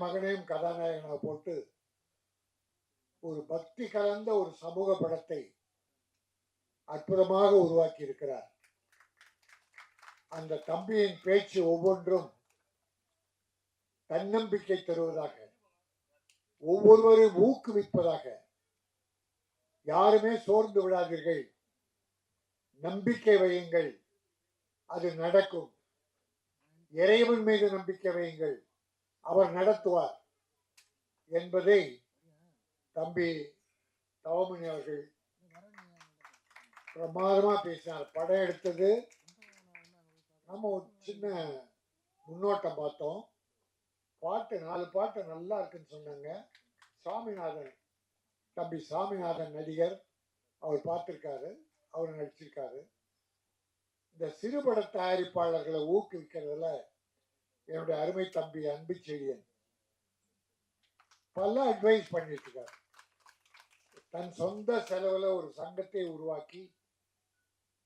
என் மகனையும் கதாநாயகனாக போட்டு ஒரு பக்தி கலந்த ஒரு சமூக படத்தை அற்புதமாக உருவாக்கி இருக்கிறார். அந்த தம்பியின் பேச்சு ஒவ்வொன்றும் தன்னம்பிக்கை தருவதாக ஒவ்வொருவரையும் ஊக்குவிப்பதாக யாருமே சோர்ந்து விடாதீர்கள். நம்பிக்கை வையுங்கள். அது நடக்கும். இறைவன் மீது நம்பிக்கை வையுங்கள். அவர் நடத்துவார் என்பதை தம்பி தவமணி அவர்கள் பிரமாதமா பேசினார். படம் எடுத்தது நம்ம ஒரு சின்ன முன்னோட்டம் பார்த்தோம். பாட்டு நாலு பாட்டு நல்லா இருக்குன்னு சொன்னாங்க. சாமிநாதன் தம்பி சாமிநாதன் நடிகர் அவர் பார்த்துருக்காரு அவர் நடிச்சிருக்காரு. இந்த சிறுபட தயாரிப்பாளர்களை ஊக்குவிக்கிறதுல என்னுடைய அருமை தம்பி அன்பு செழியன். பல அட்வைஸ் பண்ணிட்டு இருக்காரு. தன் சொந்த செலவுல ஒரு சங்கத்தை உருவாக்கி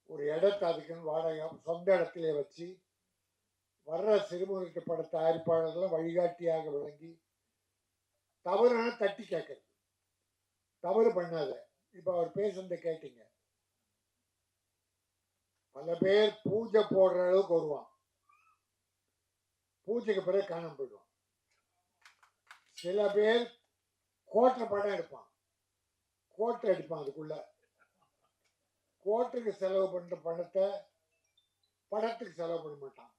ஒரு இடத்தை அதுக்குன்னு வாடகை சொந்த இடத்திலே வச்சு வர்ற சிறுமுகத்து பட தயாரிப்பாளர்களும் வழிகாட்டியாக விளங்கி தவறுனா தட்டி கேட்கறது. தவறு பண்ணாத. இப்ப அவர் பேசுனதை கேட்டீங்க. பல பேர் பூஜை போடுற அளவுக்கு வருவான். பூஜைக்கு பிறகு காணாமல் போயிடுவான். சில பேர் கோட்டை படம் எடுப்பான். கோட்டை அடிப்பான் அதுக்குள்ள. கோட்டுக்கு செலவு பண்ணுற பணத்தை படத்துக்கு செலவு பண்ண மாட்டான்.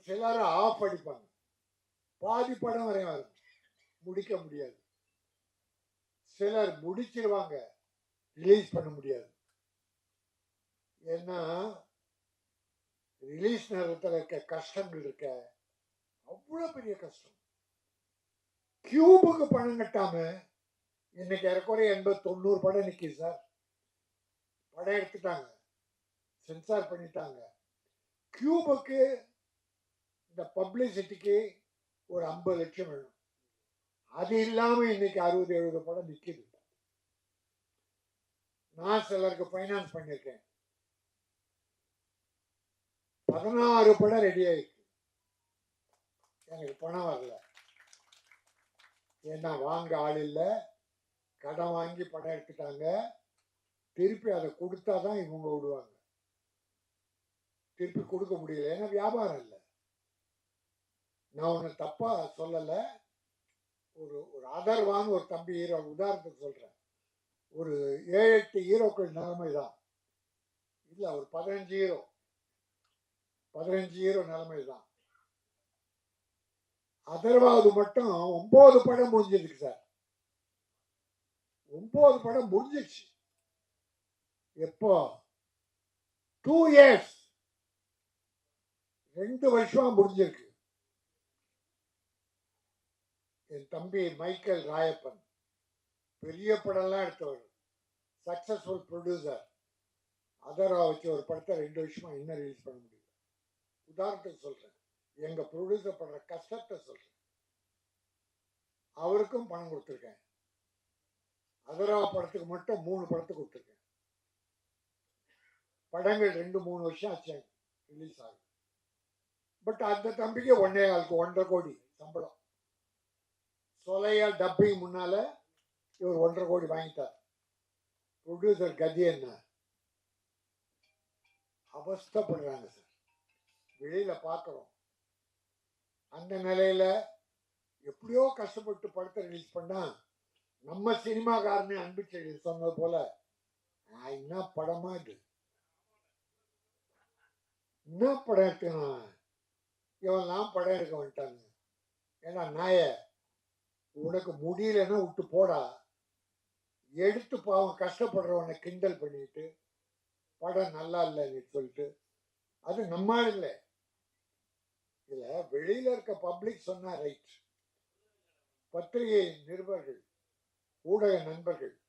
சிலரும் ஆஃப் அடிப்பாங்க. பாதி படம் வரையும் வரும். முடிக்க முடியாது. சிலர் முடிச்சிருவாங்க. ரிலீஸ் பண்ண முடியாது. ஏன்னா ரிலீஸ் நேரத்தில் இருக்க கஷ்டங்கள் இருக்க அவ்வளோ பெரிய கஷ்டம். கியூபுக்கு பணம் கட்டாம இன்னைக்கு ஏறக்குறைய எண்பது தொண்ணூறு படம் நிற்கிது சார். படம் எடுத்துட்டாங்க. சென்சார் பண்ணிட்டாங்க. கியூபுக்கு இந்த பப்ளிசிட்டிக்கு ஒரு ஐம்பது லட்சம் வேணும். அது இல்லாமல் இன்னைக்கு அறுபது எழுபது படம் நிற்கிது நான் சிலருக்கு ஃபைனான்ஸ் பண்ணியிருக்கேன். பதினாறு படம் ரெடி ஆயிருக்கு. எனக்கு பணம் வரல. ஏன்னா வாங்க ஆள் இல்லை. கடன் வாங்கி படம் எடுத்துட்டாங்க. திருப்பி அதை கொடுத்தாதான் இவங்க விடுவாங்க. திருப்பி கொடுக்க முடியல. ஏன்னா வியாபாரம் இல்லை. நான் ஒன்று தப்பாக சொல்லலை. ஒரு ஒரு அதர்வான்னு ஒரு தம்பி ஹீரோ உதாரணத்துக்கு சொல்கிறேன் ஒரு ஏழு எட்டு ஹீரோக்கள் நிலைமை தான் இல்லை ஒரு பதினஞ்சு ஹீரோ பதினஞ்சு ஹீரோ நிலைமை தான் அதர்வாவது மட்டும் ஒன்பது படம் முடிஞ்சிருக்கு சார் ஒன்பது படம் முடிஞ்சிச்சு எப்போ? டூ இயர்ஸ் ரெண்டு வருஷமா முடிஞ்சிருக்கு. என் தம்பி மைக்கேல் ராயப்பன் பெரிய படம்லாம் எடுத்தவர். சக்சஸ்ஃபுல் ப்ரொடியூசர் அதரா வச்சு ஒரு படத்தை ரெண்டு வருஷமா இன்னும் ரிலீஸ் பண்ண முடியும். உதாரணத்துக்கு சொல்கிறேன் எங்கள் ப்ரொடியூசர் பண்ணுற கஷ்டத்தை சொல்கிறேன் அவருக்கும் பணம் கொடுத்துருக்கேன். அதரா படத்துக்கு மட்டும் மூணு படத்துக்கு கொடுத்துருக்கேன். படங்கள் ரெண்டு மூணு வருஷம் ஆச்சு ரிலீஸ் ஆகுது பட் அந்த தம்பிக்கு ஒன்னே ஆளுக்கு ஒன்றரை கோடி சம்பளம். சொலையா டப்பிங் முன்னால இவர் ஒன்றரை கோடி வாங்கிட்டார். ப்ரொடியூசர் கதி என்ன? அவஸ்தப்படுறாங்க சார். வெளியில பார்க்குறோம். அந்த நிலையில எப்படியோ கஷ்டப்பட்டு படத்தை ரிலீஸ் பண்ணா நம்ம சினிமாக்காரனே அன்பு சொன்னது போல என்ன படமா இது? என்ன படம் எடுக்கணும் இவன்லாம் படம் எடுக்க வந்துட்டாங்க. ஏன்னா நாய உனக்கு முடியலன்னா விட்டு போடா. எடுத்து பாவம் கஷ்டப்படுறவனை கிண்டல் பண்ணிட்டு படம் நல்லா இல்லைன்னு சொல்லிட்டு அது நம்ம இல்லை இதுல வெளியில இருக்க பப்ளிக் சொன்னா ரைட் பத்திரிகை நிருபர்கள் ஊடக நண்பர்கள்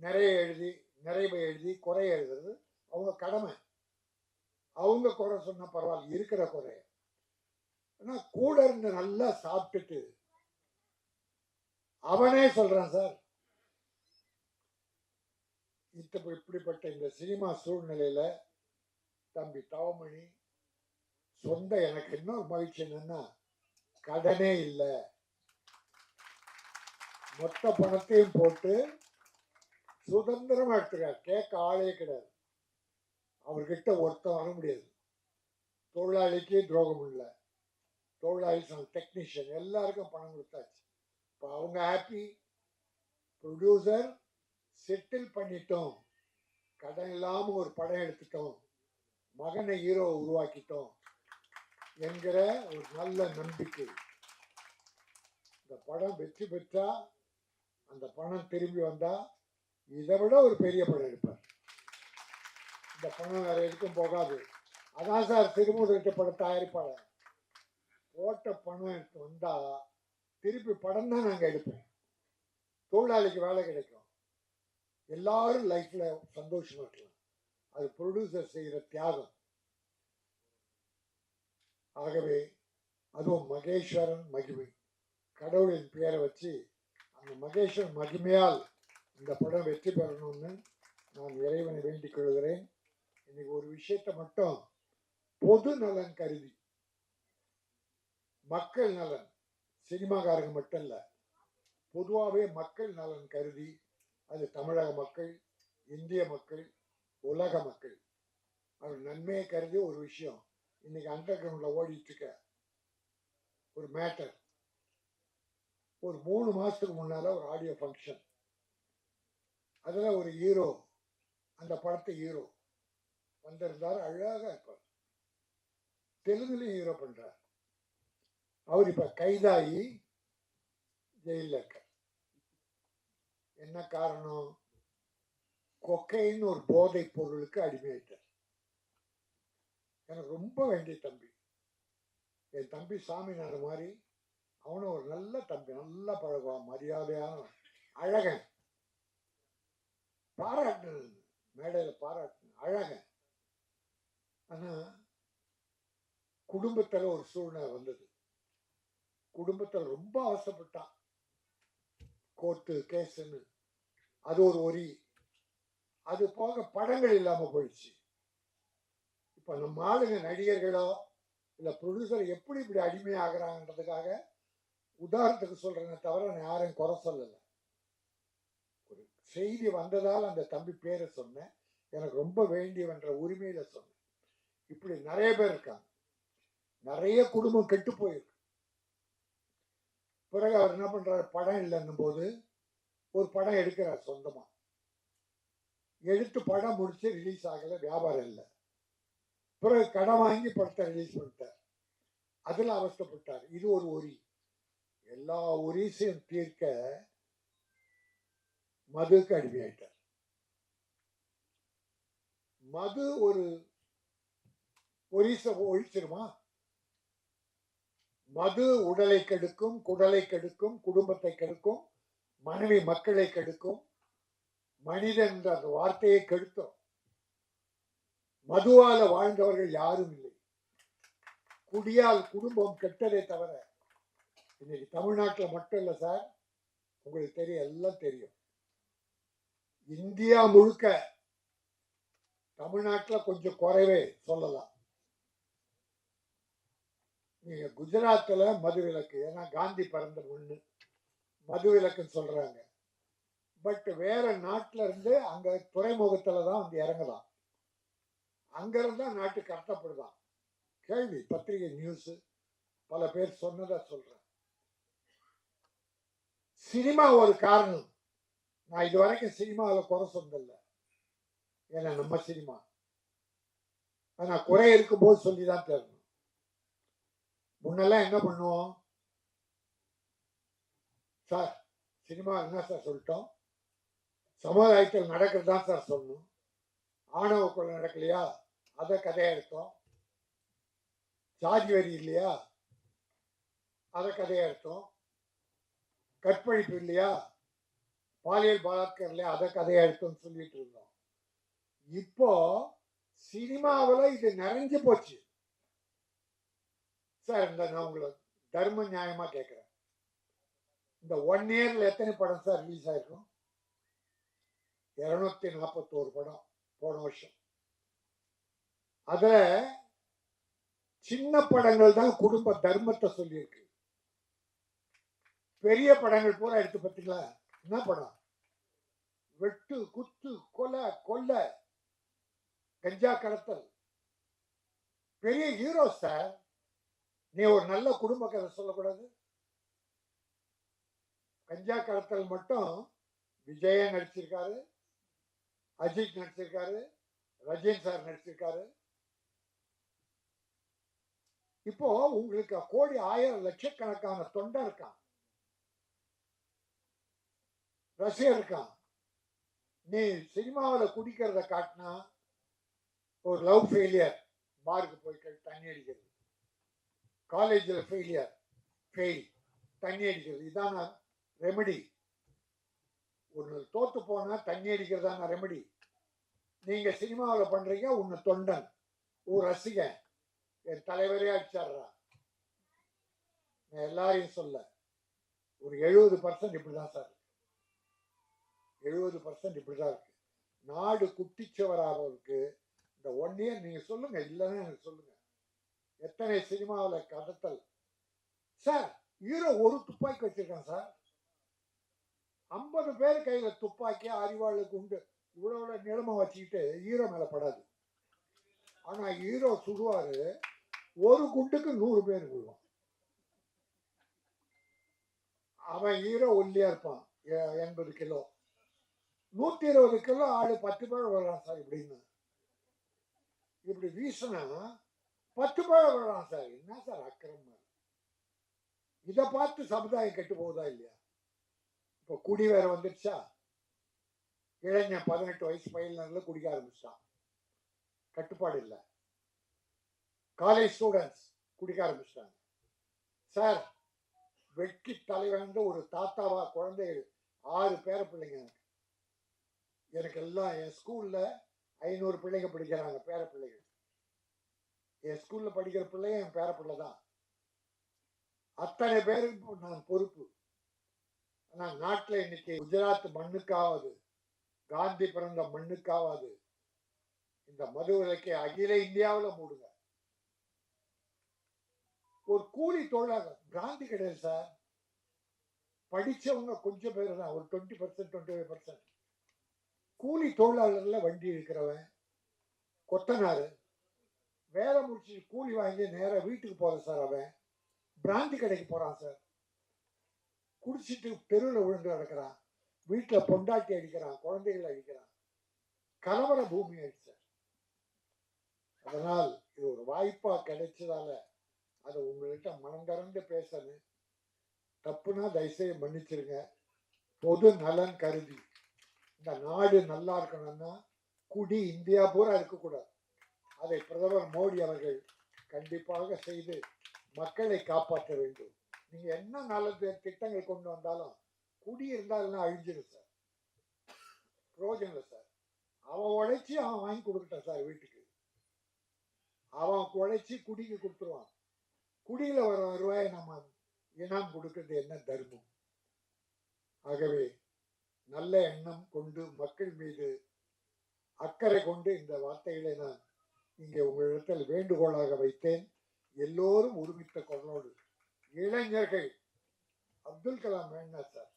நிறைய எழுதி நிறைய எழுதி குறை எழுதுறது அவங்க கடமை. அவங்க குறை சொன்னால் பரவாயில்ல இருக்கிற குறை. ஆனால் கூட இருந்து நல்லா சாப்பிட்டுட்டு அவனே சொல்றான் சார் இத்த இப்படிப்பட்ட இந்த சினிமா சூழ்நிலையில தம்பி தவமணி சொந்த எனக்கு இன்னொரு மகிழ்ச்சி என்னன்னா கடனே இல்லை. மொத்த பணத்தையும் போட்டு சுதந்திரமா எடுத்துக்கார் கேட்க ஆளே கிடையாது. அவர்கிட்ட ஒருத்தன் வர முடியாது. தொழிலாளிக்கு துரோகம் இல்லை. தொழிலாளி டெக்னீஷியன் எல்லாருக்கும் பணம் கொடுத்தாச்சு. இப்போ அவங்க ஹாப்பி ப்ரொடியூசர் செட்டில் பண்ணிட்டோம். கடன் இல்லாமல் ஒரு படம் எடுத்துட்டோம். மகனை ஹீரோ உருவாக்கிட்டோம். என்கிற ஒரு நல்ல நம்பிக்கை. இந்த படம் வெற்றி பெற்றா அந்த பணம் திரும்பி வந்தா இதை விட ஒரு பெரிய படம் எடுப்பார். இந்த பணம் வேற எதுக்கும் போகாது. அதான் சார் திருமுருகிட்ட படம் தயாரிப்பாளர். போட்ட பணம் எடுத்து வந்தா திருப்பி படம் தான் நாங்கள் எடுப்பேன் தொழிலாளிக்கு வேலை கிடைக்கும். எல்லாரும் லைஃப்ல சந்தோஷமா இருக்கலாம். அது ப்ரொடியூசர் செய்கிற தியாகம். ஆகவே அதுவும் மகேஸ்வரன் மகிமை. கடவுளின் பெயரை வச்சு அந்த மகேஸ்வரன் மகிமையால் இந்த படம் வெற்றி பெறணும்னு நான் இறைவனை வேண்டிக் கொள்கிறேன். இன்னைக்கு ஒரு விஷயத்தை மட்டும் பொது நலன் கருதி மக்கள் நலன் சினிமாக்காரங்க மட்டும் இல்லை பொதுவாகவே மக்கள் நலன் கருதி அது தமிழக மக்கள் இந்திய மக்கள் உலக மக்கள். அவர் நன்மையை கருதி ஒரு விஷயம். இன்னைக்கு அண்டர் கிரவுண்டில் ஓடிட்டுருக்க ஒரு மேட்டர் ஒரு மூணு மாதத்துக்கு முன்னால் ஒரு ஆடியோ ஃபங்க்ஷன் அதில் ஒரு ஹீரோ அந்த படத்து ஹீரோ வந்திருந்தார் அழகா இருப்பார். தெலுங்குலையும் ஹீரோ பண்ணுறார் அவர் இப்ப கைதாகி ஜெயிலில் இருக்கார். என்ன காரணம்? கொக்கைன்னு ஒரு போதைப் பொருளுக்கு அடிமையாயிட்டார். எனக்கு ரொம்ப வேண்டிய தம்பி. என் தம்பி சாமிநாத மாதிரி அவனும் ஒரு நல்ல தம்பி நல்லா பழகுவான் மரியாதையான அழகன். பாராட்டினேன் மேடையில் பாராட்டினேன் அழகன். ஆனால் குடும்பத்தில் ஒரு சூழ்நிலை வந்தது. குடும்பத்தில் ரொம்ப அவசப்பட்டான். கோர்ட்டு கேஸுன்னு. அது ஒரு ஒரி. அது போக படங்கள் இல்லாமல் போயிடுச்சு. இப்போ நம்ம ஆளுங்க நடிகர்களோ இல்லை ப்ரொடியூசர் எப்படி இப்படி அடிமையாகிறாங்கன்றதுக்காக உதாரணத்துக்கு சொல்றேனே தவிர நான் யாரையும் குறை சொல்லலை. ஒரு செய்தி வந்ததால் அந்த தம்பி பேரை சொன்னேன். எனக்கு ரொம்ப வேண்டியவன்ற உரிமையில சொன்னேன். இப்படி நிறைய பேர் இருக்காங்க. நிறைய குடும்பம் கெட்டு போயிருக்கு. பிறகு அவர் என்ன பண்ணுறாரு படம் இல்லைன்னும் போது ஒரு படம் எடுக்கிறார் சொந்தமாக எடுத்து படம் முடித்து ரிலீஸ் ஆகலை. வியாபாரம் இல்லை. பிறகு கடன் வாங்கி படத்தை ரிலீஸ் பண்ணிட்டார் அதில் அவஸ்தப்பட்டார். இது ஒரு ஒரி. எல்லா ஒரிசையும் தீர்க்க மதுக்கு அடிமையாயிட்டார் மது ஒரு ஒரிச ஒழிச்சிருமா? மது உடலை கெடுக்கும் குடலை கெடுக்கும் குடும்பத்தை கெடுக்கும் மனைவி மக்களை கெடுக்கும் மனிதன் என்ற அந்த வார்த்தையை கெடுத்தோம். மதுவால வாழ்ந்தவர்கள் யாரும் இல்லை. குடியால் குடும்பம் கெட்டதே தவிர இன்னைக்கு தமிழ்நாட்டில் மட்டும் இல்லை சார் உங்களுக்கு தெரியும் எல்லாம் தெரியும். இந்தியா முழுக்க தமிழ்நாட்டில் கொஞ்சம் குறைவே சொல்லலாம். நீங்க குஜராத்தில் மது விலக்கு ஏன்னா காந்தி பிறந்த ஒன்று மது விலக்குன்னு சொல்றாங்க. பட் வேற நாட்டுல இருந்து அங்க துறைமுகத்துல தான் வந்து இறங்கலாம். அங்கிருந்தா நாட்டு கஷ்டப்படுதான். கேள்வி பத்திரிகை நியூஸ் பல பேர் சொன்னதா சொல்றேன். சினிமா ஒரு காரணம். நான் இது வரைக்கும் சினிமாவில் குறை சொன்னதில்ல. ஏன்னா நம்ம சினிமா. ஆனால் குறை இருக்கும்போது சொல்லி தான் தரணும். முன்னெல்லாம் என்ன பண்ணுவோம்? சார் சினிமா என்ன சார் சொல்லிட்டோம்? சமுதாயத்தில் நடக்கிறது தான் சார் சொல்லணும். ஆணவ கொலை நடக்கலையா? அதை கதையா எடுத்தோம் சாதி வரி இல்லையா? அதை கதையா எடுத்தோம் கற்பழிப்பு இல்லையா? பாலியல் பலாத்காரம் இல்லையா? அதை கதையா எடுத்தோம்னு சொல்லிட்டு இருந்தோம். இப்போ சினிமாவில் இது நிறைஞ்சு போச்சு. சார் இந்த நான் உங்களை தர்ம நியாயமா கேட்குறேன் இந்த ஒன் இயர்ல எத்தனை படம் சார் ரிலீஸ் ஆயிருக்கும்? இருநூத்தி நாற்பத்தோரு படம் போன வருஷம். அத சின்ன படங்கள் தான் குடும்ப தர்மத்தை சொல்லியிருக்கு. பெரிய படங்கள் பூரா எடுத்து பார்த்தீங்களா என்ன படம்? வெட்டு குத்து கொலை கொல்ல கஞ்சா கடத்தல். பெரிய ஹீரோ சார் நீ ஒரு நல்ல குடும்ப கதை சொல்லக்கூடாது. கஞ்சா கடத்தல் மட்டும் விஜய நடிச்சிருக்காரு அஜித் நடிச்சிருக்காரு ரஜின் சார் நடிச்சிருக்காரு. இப்போ உங்களுக்கு கோடி ஆயிரம் லட்சக்கணக்கான தொண்டை இருக்கான் ரசிகர் இருக்கான் நீ சினிமாவில் குடிக்கிறத காட்டினா ஒரு லவ் ஃபெயிலியர் பாருக்கு போய் தண்ணி அடிக்கிறது. காலேஜில் ஃபெயிலியர் ஃபெயில் தண்ணி அடிக்கிறது. இதான ரெமெடி ஒன்று தோத்து போனால் தண்ணி அடிக்கிறதான ரெமெடி நீங்கள் சினிமாவில் பண்ணுறீங்க உன்னை தொண்டன். ஒரு ரசிகன். என் தலைவரே அடிச்சாடுறா நான் எல்லாரையும் சொல்ல ஒரு எழுபது பர்சன்ட் இப்படிதான் சார் எழுபது பர்சன்ட் இப்படிதான் இருக்கு. நாடு குட்டிச்சவராகிறதுக்கு இந்த ஒன் இயர் நீங்க சொல்லுங்க இல்லைன்னு எனக்கு சொல்லுங்க. எத்தனை சினிமாவில் கடத்தல் சார் ஹீரோ ஒரு துப்பாக்கி வச்சிருக்கான் சார். ஐம்பது பேர் கையில துப்பாக்கி அறிவாளு குண்டு இவ்வளோ நிலமை வச்சுக்கிட்டு ஹீரோ மேல படாது. ஆனா ஹீரோ சுடுவாரு ஒரு குண்டுக்கு நூறு பேர் விழுவான். அவன் ஹீரோ ஒல்லியா இருப்பான். எ- எண்பது கிலோ. நூத்தி இருபது கிலோ ஆளு பத்து பேர் விழுறான் சார் இப்படின்னு. இப்படி வீசினா பத்து பேர் விழுறான் சார். என்ன சார் அக்கிரம இதை பார்த்து சமுதாயம் கெட்டு போகுதா இல்லையா? இப்போ குடி வேற வந்துடுச்சா? இளைஞன் பதினெட்டு வயசு பையன்ல குடிக்க ஆரம்பிச்சிட்டான் கட்டுப்பாடு இல்லை. காலேஜ் ஸ்டூடெண்ட்ஸ் குடிக்க ஆரம்பிச்சிட்டாங்க. சார் வெட்கி தலைவன் ஒரு தாத்தாவா குழந்தைகள் ஆறு பேர பிள்ளைங்க எனக்கு. எனக்கு எல்லாம் என் ஸ்கூல்ல ஐநூறு பிள்ளைங்க படிக்கிறாங்க பேர பிள்ளைகள். என் ஸ்கூல்ல படிக்கிற பிள்ளைங்க என் பேர பிள்ளை தான். அத்தனை பேருக்கு நான் பொறுப்பு. ஆனால் நாட்டில் இன்னைக்கு குஜராத் மண்ணுக்காவது காந்தி பிறந்த மண்ணுக்காவது இந்த மது விலக்கை அகில இந்தியாவில் மூடுங்க. ஒரு கூலி தொழிலாளர் காந்தி கிடையாது சார் படித்தவங்க கொஞ்சம் பேர் தான் ஒரு twenty percent twenty five percent கூலி தொழிலாளர்ல வண்டி இருக்கிறவன் கொத்தனார் வேலை முடிச்சு கூலி வாங்கி நேராக வீட்டுக்கு போற சார் அவன். பிராந்தி கடைக்கு போகிறான் சார் குடிச்சிட்டு தெருவில் விழுந்து நடக்கிறான் வீட்டில் பொண்டாட்டி அடிக்கிறான் குழந்தைகளை அடிக்கிறான். கலவர பூமி ஆயிடுச்சு சார் அதனால் இது ஒரு வாய்ப்பாக கிடைச்சதால அதை உங்கள்கிட்ட மனம் திறந்து பேசணும். தப்புனா தயவுசெய்து மன்னிச்சிருங்க. பொது நலன் கருதி. இந்த நாடு நல்லா இருக்கணும்னா குடி இந்தியா பூரா இருக்கக்கூடாது. அதை பிரதமர் மோடி அவர்கள் கண்டிப்பாக செய்து மக்களை காப்பாற்ற வேண்டும். நீங்க என்ன நல்ல திட்டங்கள் கொண்டு வந்தாலும் குடி இருந்தாலும் அழிஞ்சிடும் சார். பிரோஜனம் இல்லை சார். அவன் உழைச்சி அவன் வாங்கி கொடுக்கட்டான் சார் வீட்டுக்கு. அவன் உழைச்சி குடிக்கு கொடுத்துருவான். குடியில வர வருவாயை நம்ம இனம் கொடுக்கிறது என்ன தர்மம்? ஆகவே நல்ல எண்ணம் கொண்டு மக்கள் மீது அக்கறை கொண்டு இந்த வார்த்தைகளை நான் இங்கே உங்களிடத்தில் வேண்டுகோளாக வைத்தேன். எல்லோரும் ஒருமித்த குரலோடு. இளைஞர்கள் அப்துல் கலாம் வேண்டாம் சார்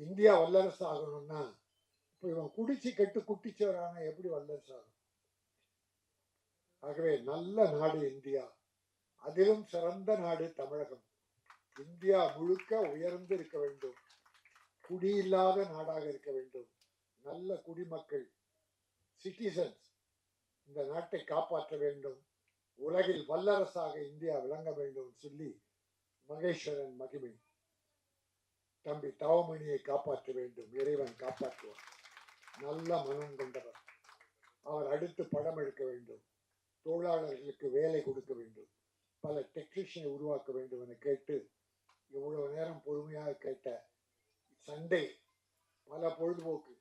இந்தியா வல்லரசு ஆகணும்னா இப்போ இவன் குடிச்சு கெட்டு குட்டிச்சவரான எப்படி வல்லரசு ஆகும்? ஆகவே நல்ல நாடு இந்தியா. அதிலும் சிறந்த நாடு தமிழகம். இந்தியா முழுக்க உயர்ந்து இருக்க வேண்டும். குடியில்லாத நாடாக இருக்க வேண்டும். நல்ல குடிமக்கள் சிட்டிசன்ஸ் இந்த நாட்டை காப்பாற்ற வேண்டும். உலகில் வல்லரசாக இந்தியா விளங்க வேண்டும் சொல்லி மகேஸ்வரன் மகிமை. தம்பி தவமணியை காப்பாற்ற வேண்டும். இறைவன் காப்பாற்றுவார். நல்ல மனம் கொண்டவர். அவர் அடுத்து படம் எடுக்க வேண்டும். தொழிலாளர்களுக்கு வேலை கொடுக்க வேண்டும். பல டெக்னீஷியனை உருவாக்க வேண்டும் என கேட்டு இவ்வளவு நேரம் பொறுமையாக கேட்ட சண்டை பல பொழுதுபோக்கு.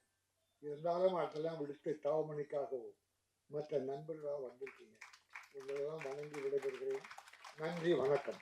இருந்தாலும் அதெல்லாம் விடுத்து தாவமணிக்காகவும் மற்ற நண்பர்களாக வந்திருக்கீங்க. உங்களெல்லாம் வணங்கி விடைபெறுகிறேன். நன்றி வணக்கம்.